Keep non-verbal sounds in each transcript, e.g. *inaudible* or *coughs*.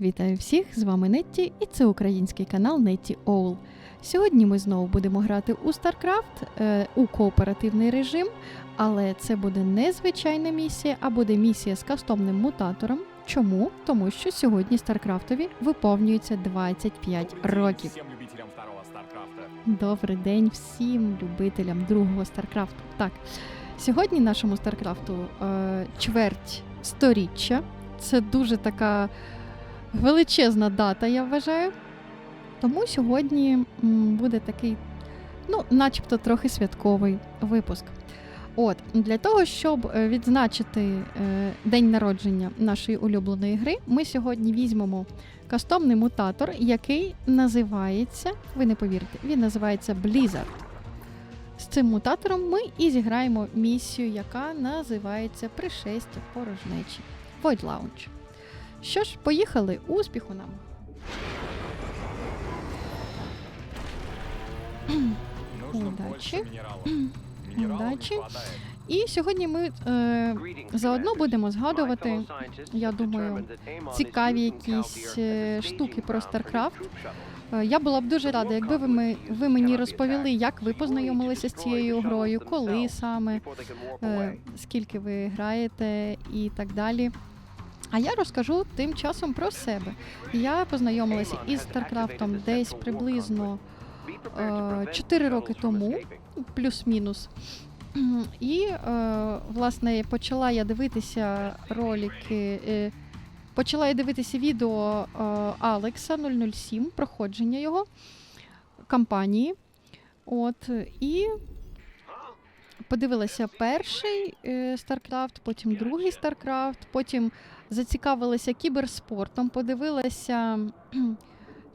Вітаю всіх! З вами Нетті, і це український канал Нетті Оул. Сьогодні ми знову будемо грати у StarCraft е, у кооперативний режим, але це буде не звичайна місія, а буде місія з кастомним мутатором. Чому? Тому що сьогодні StarCraftові виповнюється 25 років. Добрий день всім любителям другого Старкрафту. Так, сьогодні нашому Старкрафту е, чверть сторіччя. Це дуже така величезна дата, я вважаю. Тому сьогодні буде такий, ну, начебто, трохи святковий випуск. От, для того, щоб е, відзначити е, день народження нашої улюбленої гри, ми сьогодні візьмемо кастомний мутатор, який називається, ви не повірите, він називається Blizzard. З цим мутатором ми і зіграємо місію, яка називається Пришестя порожнечі Void Launch. Що ж, поїхали, успіху нам! Не хватает. І сьогодні ми е, заодно будемо згадувати, я думаю, цікаві якісь е, штуки про StarCraft. Е, Я була б дуже рада, якби ви, ми, ви мені розповіли, як ви познайомилися з цією грою, коли саме, е, скільки ви граєте і так далі. А я розкажу тим часом про себе. Я познайомилася із StarCraft десь приблизно 4 роки тому, плюс-мінус. І, е, власне, почала я дивитися ролики. е, Почала я дивитися відео е, Алекса 007, проходження його кампанії. От, і подивилася перший е, StarCraft, потім другий StarCraft, потім зацікавилася кіберспортом, подивилася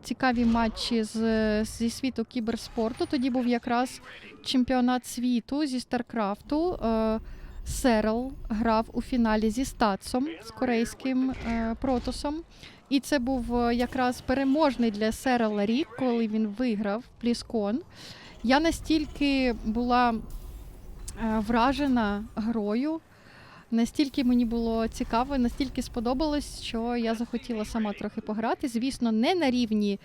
цікаві матчі з, зі світу кіберспорту. Тоді був якраз чемпіонат світу зі Старкрафту. Е, Серл грав у фіналі зі Статсом з корейським е, протосом. І це був е, якраз переможний для Серела рік, коли він виграв Пліскон. Я настільки була е, вражена грою, настільки мені було цікаво, настільки сподобалось, що я захотіла сама трохи пограти. Звісно, не на рівні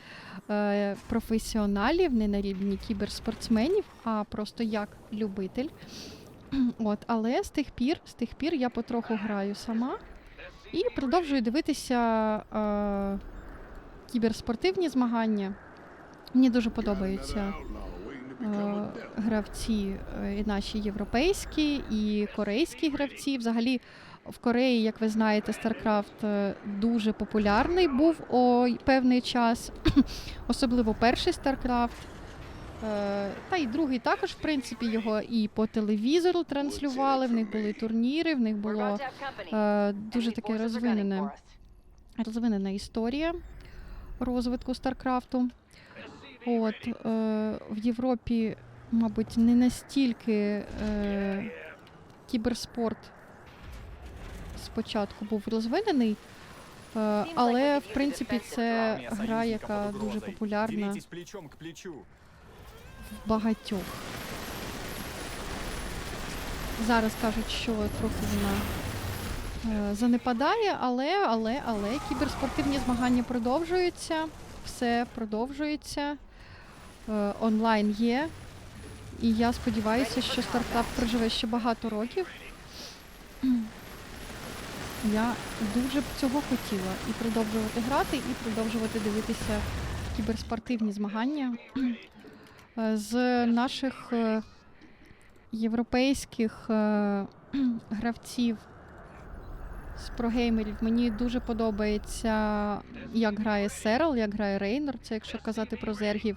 е, професіоналів, не на рівні кіберспортсменів, а просто як любитель. *clears throat* От, але з тих пір, з тих пір я потроху граю сама і продовжую дивитися е, кіберспортивні змагання. Мені дуже подобаються е, гравці е, і наші європейські, і корейські гравці. Взагалі, в Кореї, як ви знаєте, StarCraft е, дуже популярний був о певний час, *clears throat* особливо перший StarCraft. Е, Та й другий також, в принципі, його і по телевізору транслювали. В них були турніри, в них було е, дуже таке розвинене, розвинена історія розвитку Старкрафту. От е, в Європі, мабуть, не настільки е, кіберспорт спочатку був розвинений, е, але в принципі це гра, яка дуже популярна в багатьох. Зараз кажуть, що трохи вона е, занепадає, але, але, але кіберспортивні змагання продовжуються, все продовжується. Е, онлайн є. І я сподіваюся, що стартап проживе ще багато років. *clears throat* Я дуже б цього хотіла і продовжувати грати, і продовжувати дивитися кіберспортивні змагання. *clears throat* Е, З наших е, європейських *clears throat* гравців з прогеймерів мені дуже подобається, як грає Серл, як грає Рейнор, це якщо казати про зергів.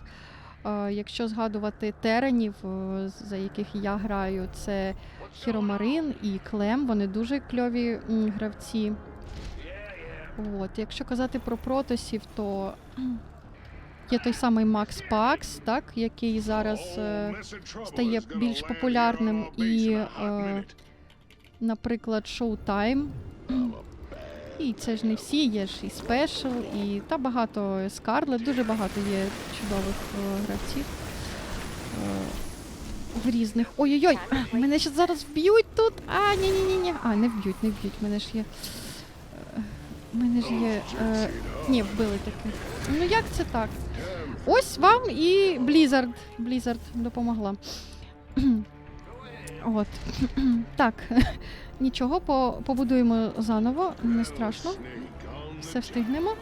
Якщо згадувати теренів, е, за яких я граю, це Хіромарин і Клем, вони дуже кльові гравці. От. Якщо казати про протосів, то є той самий Макс Пакс, так, який зараз е, стає більш популярним і, е, наприклад, Showtime. І це ж не всі, є ж і Спешл, і та багато Скарлет, дуже багато є чудових е, гравців. Е, в різних. Ой-ой-ой! Мене ще зараз вб'ють тут. А, ні-ні-ні. ні А, не вб'ють, не вб'ють. Мене ж є. е, мене ж є. Е, ні, вбили таки. Ну як це так? Ось вам і Blizzard. Blizzard допомогла. От. *clears throat* так. *clears throat* Нічого, по, побудуємо заново, не страшно. Все встигнемо.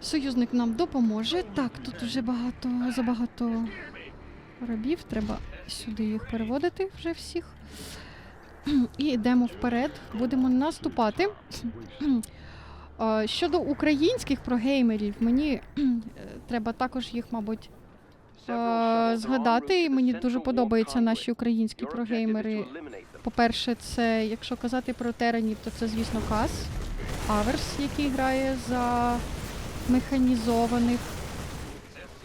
Союзник нам допоможе. Так, тут вже багато, забагато рабів. Треба сюди їх переводити вже всіх. *clears throat* І йдемо вперед. Будемо наступати. Щодо українських прогеймерів, мені е, треба також їх, мабуть, згадати. І Мені дуже подобаються наші українські прогеймери. По-перше, це, якщо казати про теренів, то це, звісно, Кас, Аверс, який грає за механізованих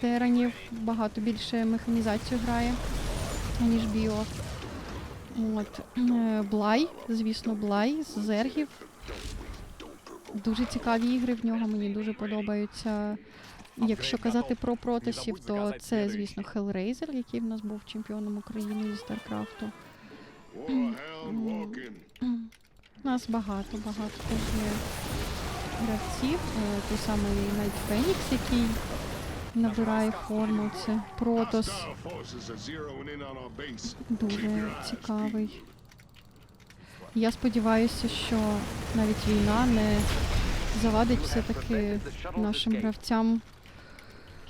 теренів. Багато більше механізацію грає, ніж Біо. От. е, Блай, звісно, Блай з зергів. Дуже цікаві ігри в нього, мені дуже подобаються. Якщо казати про протасів, то це, звісно, Hellraiser, який в нас був чемпіоном України зі StarCraft. У нас багато, багато теж є гравців. Е, Той самий Найт Фенікс, який набирає форму. Це Протос. Дуже цікавий. Я сподіваюся, що навіть війна не завадить все-таки нашим гравцям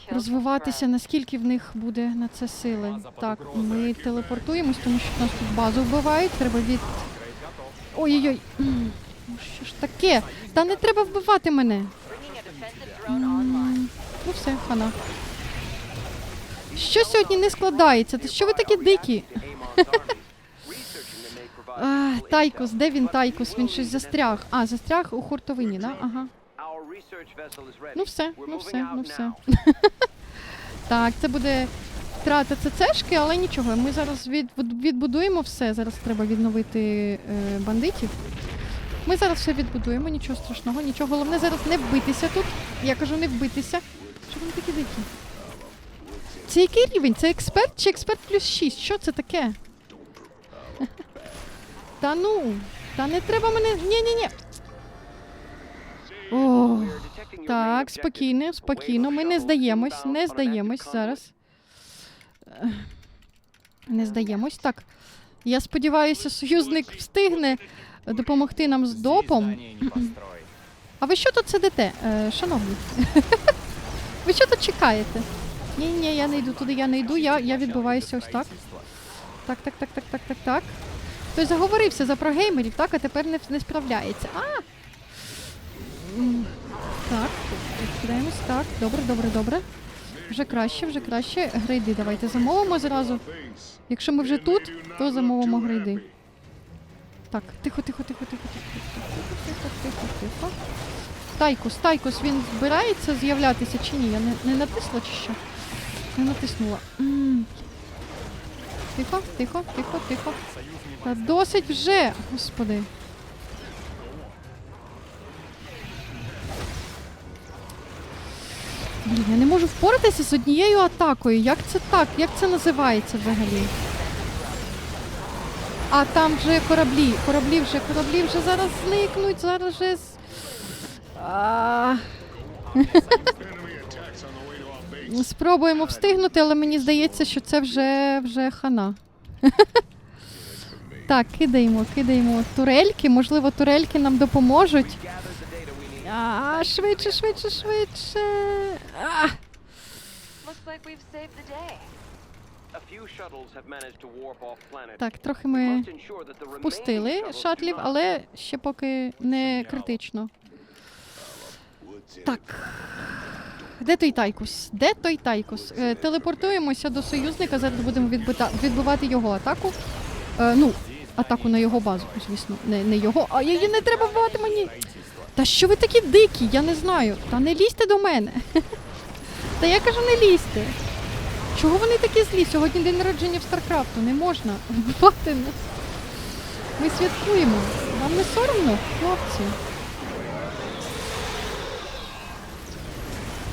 розвиватися, наскільки в них буде на це сили. Так, ми телепортуємось, тому що нас тут базу вбивають. Треба від. Ой-ой-ой. Ну Що ж таке? Та не треба вбивати мене. Ну все, хана. Що сьогодні не складається? Та що ви такі дикі? *laughs* А, Тайкус, де він Тайкус? Він щось застряг. А, застряг у хуртовині, да? Ага. Ну все, ну все, ну все. *laughs* Так, це буде втрата ЦЦшки, але нічого. Ми зараз від, відбудуємо все. Зараз треба відновити е, бандитів. Ми зараз все відбудуємо, нічого страшного, нічого. Головне зараз не вбитися тут. Я кажу, не вбитися. Що вони такі дикі? Це який рівень? Це експерт чи експерт плюс 6? Що це таке? *laughs* Та ну, та не треба мене. Ні-ні-ні. О, так, спокійно, спокійно. Ми не здаємось, не здаємось зараз. Не здаємось. Так. Я сподіваюся, союзник встигне допомогти нам з допом. А ви що тут сидите, е, шановні? *laughs* ви що тут чекаєте? Ні, ні, я не йду туди, я не йду, я, я відбуваюся ось так. Так, так, так, так, так, так, так. Хтось заговорився за прогеймерів, так, а тепер не, не справляється. А! Так, кидаємось, так. Добре, добре, добре. Вже краще, вже краще. Грейди давайте замовимо зразу. Якщо ми вже тут, то замовимо грейди. Так, тихо, тихо, тихо, тихо, тихо, тихо, тихо, тихо, тихо. Тайкус, Тайкус, він збирається з'являтися чи ні? Я не, не натисла чи що? Не натиснула. Тихо, тихо, тихо, тихо. Та досить вже, господи. Блін, я не можу впоратися з однією атакою. Як це так? Як це називається взагалі? А там вже кораблі. Кораблі вже, кораблі вже зараз зникнуть, зараз вже. з- А, *laughs* Спробуємо встигнути, але мені здається, що це вже, вже хана. *laughs* Так, кидаємо, кидаємо турельки. Можливо, турельки нам допоможуть. А, швидше, швидше, швидше. А, так, трохи ми впустили шатлів, але ще поки не критично. Так. Де той Тайкус? Де той Тайкус? Е, телепортуємося до союзника, зараз будемо відбита- відбивати його атаку. Е, ну, атаку на його базу, звісно. Не, не його. А її не треба вбивати мені. Та що ви такі дикі? Я не знаю. Та не лізьте до мене. *laughs* Та я кажу, не лізьте. Чого вони такі злі? Сьогодні день народження в Старкрафту. Не можна *laughs* вбивати нас. Ми святкуємо. Вам не соромно, хлопці?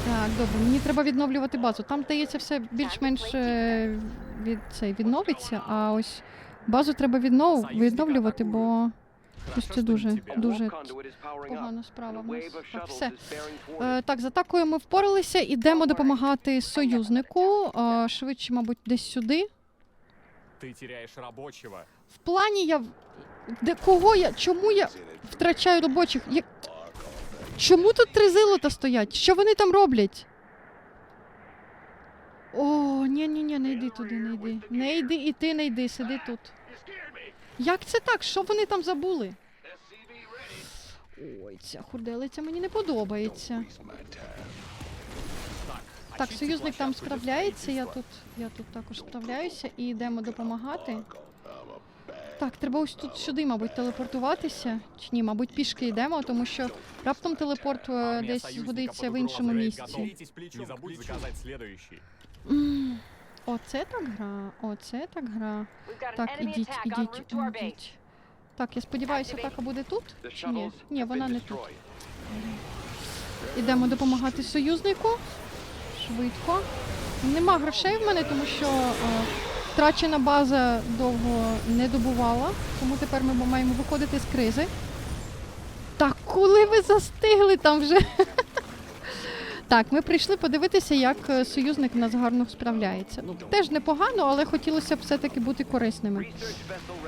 Так, добре, мені треба відновлювати базу. Там, здається, все більш-менш е, від, цей, відновиться, а ось базу треба віднов, відновлювати, бо Ось це дуже, дуже погана справа в нас. Так, все. Е, так, з атакою ми впоралися, ідемо допомагати союзнику. Е, швидше, мабуть, десь сюди. Ты теряешь рабочего. В плані я. Де кого я? Чому я втрачаю робочих? Я... Чому тут три зилота стоять? Що вони там роблять? О, ні, ні, ні, не йди туди, не йди. Не йди і ти не йди, сиди тут. Як це так? Що вони там забули? Ой, ця хурделиця мені не подобається. Так, союзник там справляється, я тут, я тут також справляюся і йдемо допомагати. Так, треба ось тут сюди, мабуть, телепортуватися. Чи ні, мабуть, пішки йдемо, тому що раптом телепорт е, десь згодиться в іншому місці. Не забудь. М, Оце так гра, оце так гра. Так, ідіть, ідіть, ідіть. Так, я сподіваюся, атака буде тут? Чи ні? Ні, вона не тут. Ідемо допомагати союзнику. Швидко. Нема грошей в мене, тому що е, втрачена база довго не добувала. Тому тепер ми маємо виходити з кризи. Так, коли ви застигли там вже? Так, ми прийшли подивитися, як е, союзник в нас гарно справляється. Теж непогано, але хотілося б все-таки бути корисними.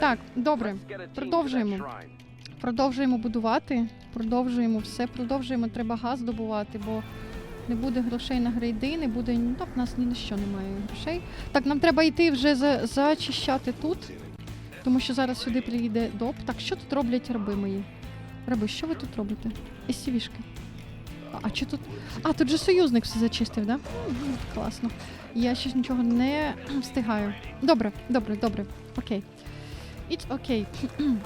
Так, добре, продовжуємо. Продовжуємо будувати, продовжуємо все, продовжуємо. Треба газ добувати, бо не буде грошей на грейди, не буде. Ну так, в нас ні на що немає грошей. Так, нам треба йти вже за, зачищати тут, тому що зараз сюди приїде доп. Так, що тут роблять раби мої? Раби, що ви тут робите? SCV-шки. А, чи тут. А, тут же союзник все зачистив, да? Класно. Я ще нічого не *clears throat* встигаю. Добре, добре, добре. Окей. It's окей. *clears throat*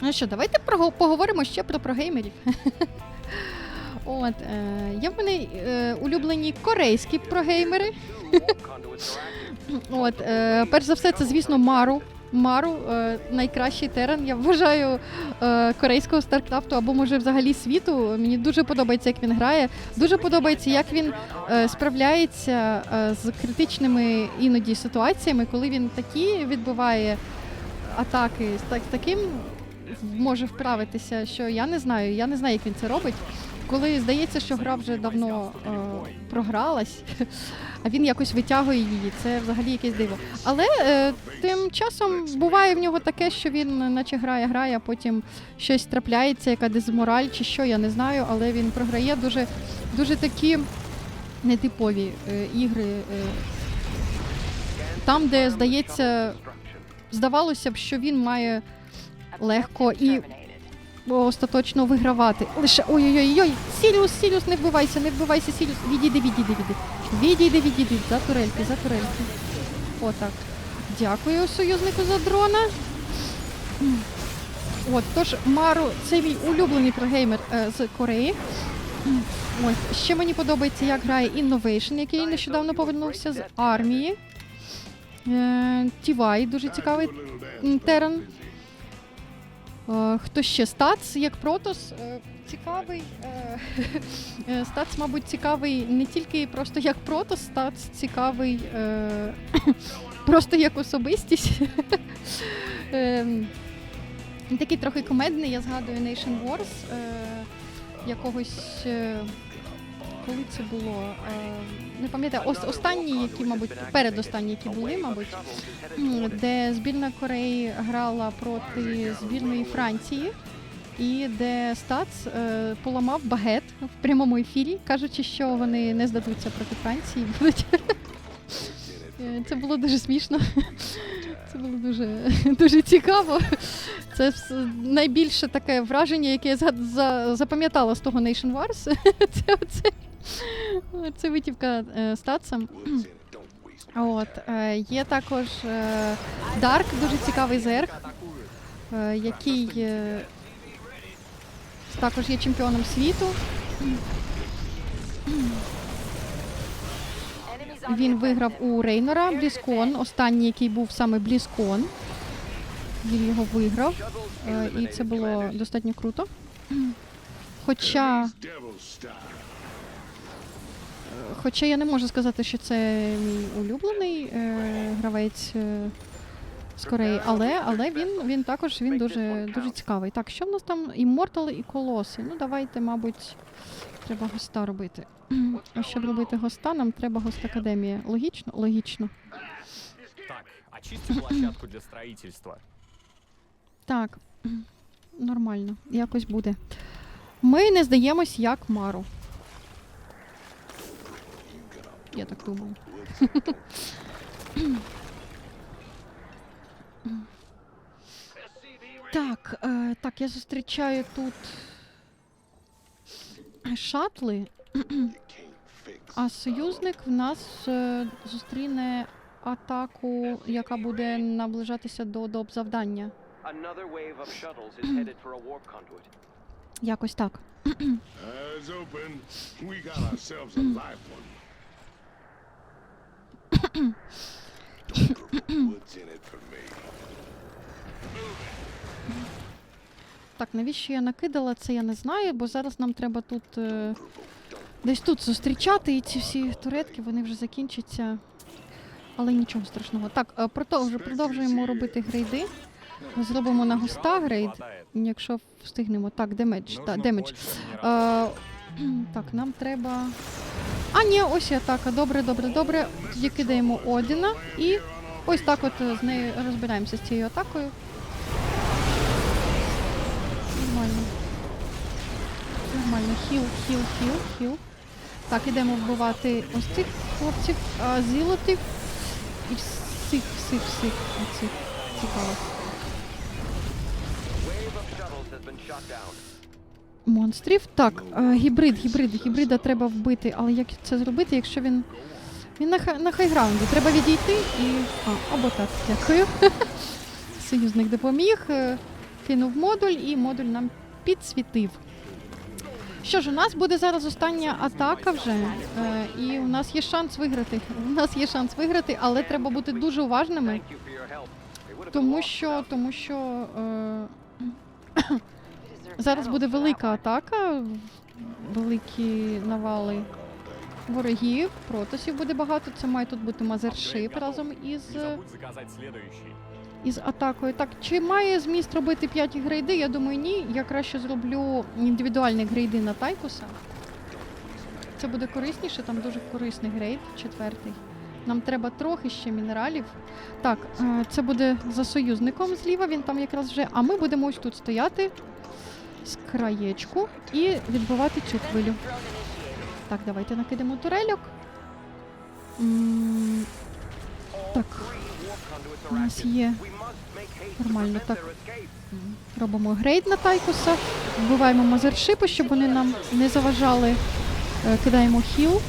Ну що, давайте поговоримо ще про прогеймерів. *laughs* От, е, є в мене е, улюблені корейські прогеймери. *laughs* От, е, перш за все, це, звісно, Мару. Мару е, найкращий терен. Я вважаю е, корейського Старкрафту або може взагалі світу. Мені дуже подобається, як він грає. Дуже подобається, як він е, справляється з критичними іноді ситуаціями, коли він такі відбиває атаки так, таким може вправитися, що я не знаю. Я не знаю, як він це робить. Коли здається, що гра вже давно е, програлась, а він якось витягує її. Це взагалі якесь диво. Але е, тим часом буває в нього таке, що він наче грає, грає, а потім щось трапляється, яка дезмораль чи що, я не знаю, але він програє дуже, дуже такі нетипові е, ігри. Е, там, де здається, здавалося б, що він має легко і. Остаточно вигравати. Лише ой-ой-ой, Сіріус, Сіріус, не вбивайся, не вбивайся, Сіріус. Відійди, відійди, відійди. Відійди, відійди. За турельки, за турельки. Отак. Дякую союзнику за дрона. От, тож Мару, це мій улюблений прогеймер е, з Кореї. Ось, ще мені подобається, як грає Innovation, який нещодавно повернувся з армії. Е, Тівай, дуже цікавий терен. Е, Хто ще? Стац, як Протос, е, цікавий. *laughs* е, Стац, мабуть, цікавий не тільки просто як Протос, Стац цікавий *coughs* просто як особистість. *laughs* Ем, Такий трохи комедний, я згадую Nation Wars якогось. Коли це було? Не пам'ятаю, ос- останні, які, мабуть, передостанні, які були, мабуть, де збірна Кореї грала проти збірної Франції, і де Стац е, поламав багет в прямому ефірі, кажучи, що вони не здадуться проти Франції. *laughs* Е, Це було дуже смішно. Це було дуже, *laughs* дуже цікаво. Це найбільше таке враження, яке я запам'ятала з того Nation Wars. *laughs* Це оце, це витівка е, Статса. От, е, є також е, Дарк, дуже цікавий зерк, е, який е, також є чемпіоном світу. Він виграв у Рейнора Бліскон, останній, який був саме Бліскон. Він його виграв, е, і це було достатньо круто. Хоча, е, хоча я не можу сказати, що це мій улюблений е, гравець е, з Кореї. Але, але він, він також він дуже, дуже цікавий. Так, що в нас там? Іммортали і колоси. Ну, давайте, мабуть, треба госта робити. А щоб робити госта, нам треба гост академія. Логічно? Логічно. Так, очисти площадку для строительства. Так, нормально, якось буде. Ми не здаємось як Мару. Я так думаю. так, е, так, я зустрічаю тут шатли, а союзник в нас е, зустріне атаку, яка буде наближатися до доп завдання. Another wave Так, навіщо я накидала це, я не знаю, бо зараз нам треба тут е, десь тут зустрічати, і ці всі туретки вони вже закінчаться. Але нічого страшного. Так, е, продовжу, продовжуємо робити грейди. Зробимо на густа грейд, якщо встигнемо. Так, демедж. Так, демедж. больше. Е, *clears throat* так, нам треба. А, ні, ось атака. Добре, добре, добре. Тоді кидаємо Одіна і ось так от е, з нею розбираємося з цією атакою. Нормально. Нормально. Хіл, хіл, хіл, хіл. Так, ідемо вбивати ось цих хлопців, зілотих і всіх, всіх, всіх оцих. Цікаво. Монстрів. Так, е, гібрид, гібрид, гібрида треба вбити, але як це зробити, якщо він. Він на, на хайграунді. Треба відійти і. А, або так, дякую. *laughs* Союзник допоміг, е, кинув модуль, і модуль нам підсвітив. Що ж, у нас буде зараз остання атака вже, е, і у нас є шанс виграти. *laughs* У нас є шанс виграти, але треба бути дуже уважними. Тому що, тому що е, зараз буде велика атака, великі навали ворогів, протосів буде багато. Це має тут бути мазершип разом із, із атакою. Так, чи має зміст робити п'яті грейди? Я думаю, ні. Я краще зроблю індивідуальні грейди на Тайкуса. Це буде корисніше, там дуже корисний грейд, четвертий. Нам треба трохи ще мінералів. Так, е, це буде за союзником зліва, він там якраз вже. А ми будемо ось тут стояти з краєчку і відбивати цю хвилю. Так, давайте накидемо турельок. Так, у нас є. Нормально, так. Робимо грейд на Тайкуса, вбиваємо мазершипи, щоб вони нам не заважали. Е, Кидаємо хіл.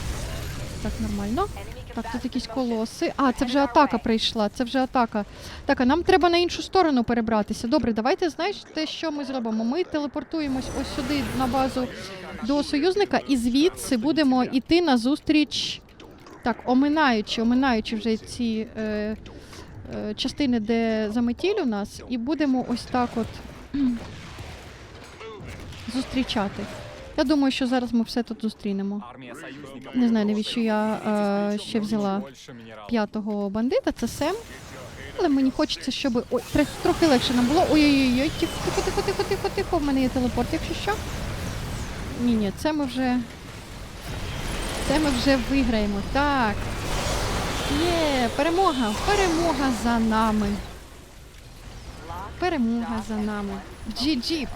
Так, нормально. Так, тут якісь колоси. А, це вже атака прийшла. Це вже атака. Так, а нам треба на іншу сторону перебратися. Добре, давайте знаєш те, що ми зробимо. Ми телепортуємось ось сюди на базу до союзника, і звідси будемо йти на зустріч. Так, оминаючи, оминаючи вже ці е, е, частини, де заметіль у нас, і будемо ось так от *clears throat* зустрічати. Я думаю, що зараз ми все тут зустрінемо. Не знаю, навіщо я е, ще взяла п'ятого бандита, це Сем. Але мені хочеться, щоб. Ой, тр- трохи легше нам було. Ой-ой-ой, тихо, тихо, тихо, тихо, тихо. В мене є телепорт, якщо що. Ні, ні, це ми вже. Це ми вже виграємо. Так. Є, перемога, перемога за нами. Перемога за нами. GG.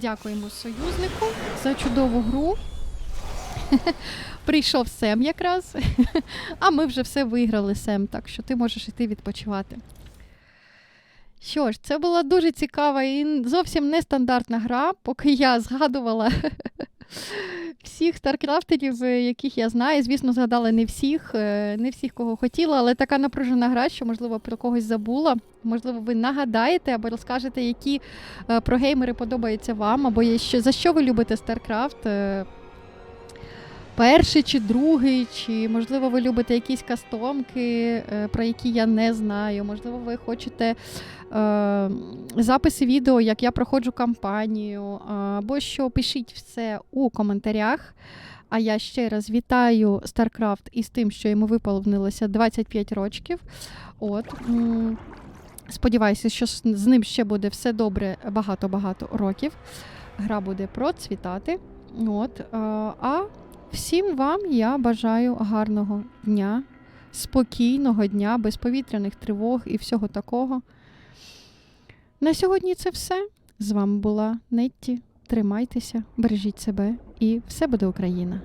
Дякуємо союзнику за чудову гру. *laughs* Прийшов Сем якраз. *laughs* А ми вже все виграли, Сем, так що ти можеш іти відпочивати. Що ж, це була дуже цікава і зовсім нестандартна гра, поки я згадувала *laughs* всіх старкрафтерів, е, яких я знаю. Звісно, згадала не всіх, е, не всіх, кого хотіла, але така напружена гра, що, можливо, про когось забула. Можливо, ви нагадаєте або розкажете, які е, прогеймери подобаються вам, або за що ви любите е, Перший чи другий, чи можливо ви любите якісь кастомки, про які я не знаю. Можливо, ви хочете записи відео, як я проходжу кампанію, е, або що пишіть все у коментарях. А я ще раз вітаю StarCraft із тим, що йому виповнилося 25 років. От. Сподіваюся, що з ним ще буде все добре багато-багато років. Гра буде процвітати. От, е, а всім вам я бажаю гарного дня, спокійного дня, без повітряних тривог і всього такого. На сьогодні це все. З вами була Нетті. Тримайтеся, бережіть себе і все буде Україна!